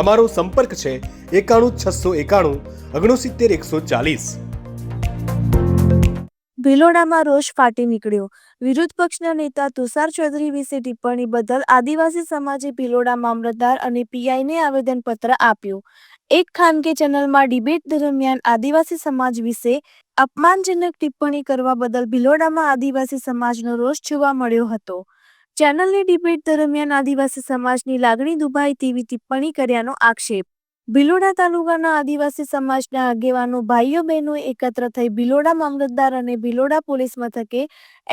અમારો સંપર્ક છે એકાણું છસો એકાણું ઓગણસિત્તેર એકસો ચાલીસ. ભિલોડામાં રોષ ફાટી નીકળ્યો. વિરોધ પક્ષના નેતા તુષાર ચૌધરી વિશે ટિપ્પણી બદલ આદિવાસી સમાજે ભિલોડા મામલતદાર અને પીઆઈને આવેદનપત્ર આપ્યું. એક ખાનગી ચેનલમાં ડિબેટ દરમિયાન આદિવાસી સમાજ વિશે અપમાનજનક ટિપ્પણી કરવા બદલ ભિલોડામાં આદિવાસી સમાજનો રોષ જોવા મળ્યો હતો. ચેનલની ડિબેટ દરમિયાન આદિવાસી સમાજની લાગણી દુભાઈ તેવી ટિપ્પણી કર્યાનો આક્ષેપ. ભિલોડા તાલુકાના આદિવાસી સમાજના આગેવાનો, ભાઈઓ બહેનો એકત્ર થઈ ભિલોડા મામલતદાર અને ભિલોડા પોલીસ મથકે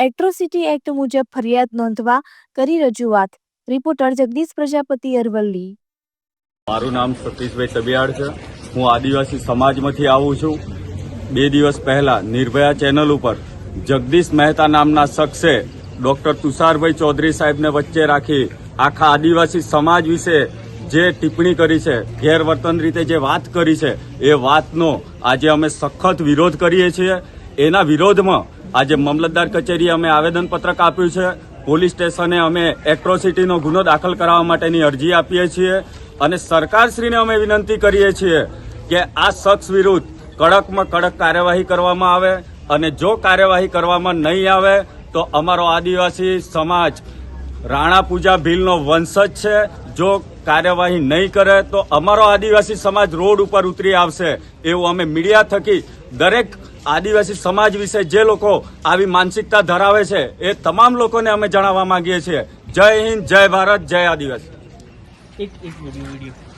એટ્રોસિટી એક્ટ મુજબ ફરિયાદ નોંધવા કરી રજૂઆત. રિપોર્ટર જગદીશ પ્રજાપતિ અરવલ્લી. મારું નામ સતીશભાઈ તબિયાડ છે. હું આદિવાસી સમાજમાંથી આવું છું. બે દિવસ પહેલા નિર્ભયા ચેનલ ઉપર જગદીશ મહેતા નામના શખ્સે ડોક્ટર તુષારભાઈ ચૌધરી સાહેબને વચ્ચે રાખી આખા આદિવાસી સમાજ વિશે જે ટિપ્પણી કરી છે, ગેરવર્તન રીતે જે વાત કરી છે, એ વાતનો આજે અમે સખત વિરોધ કરીએ છીએ. એના વિરોધમાં આજે મામલતદાર કચેરીએ અમે આવેદનપત્રક આપ્યું છે. પોલીસ સ્ટેશને અમે એટ્રોસિટીનો ગુનો દાખલ કરાવવા માટેની અરજી આપીએ છીએ અને સરકારશ્રીને અમે વિનંતી કરીએ છીએ કે આ શખ્સ વિરુદ્ધ કડકમાં કડક કાર્યવાહી કરવામાં આવે અને જો કાર્યવાહી કરવામાં નહીં આવે તો અમારો આદિવાસી સમાજ રાણા પૂજા ભીલનો વંશજ છે. જો કાર્યવાહી નહીં કરે તો અમારો આદિવાસી સમાજ રોડ ઉપર ઉતરી આવશે એવું અમે મીડિયા થકી દરેક આદિવાસી સમાજ વિશે જે લોકો આવી માનસિકતા ધરાવે છે એ તમામ લોકોને અમે જણાવવા માંગીએ છીએ. જય હિન્દ, જય ભારત, જય આદિવાસી. એક એક વીડિયો.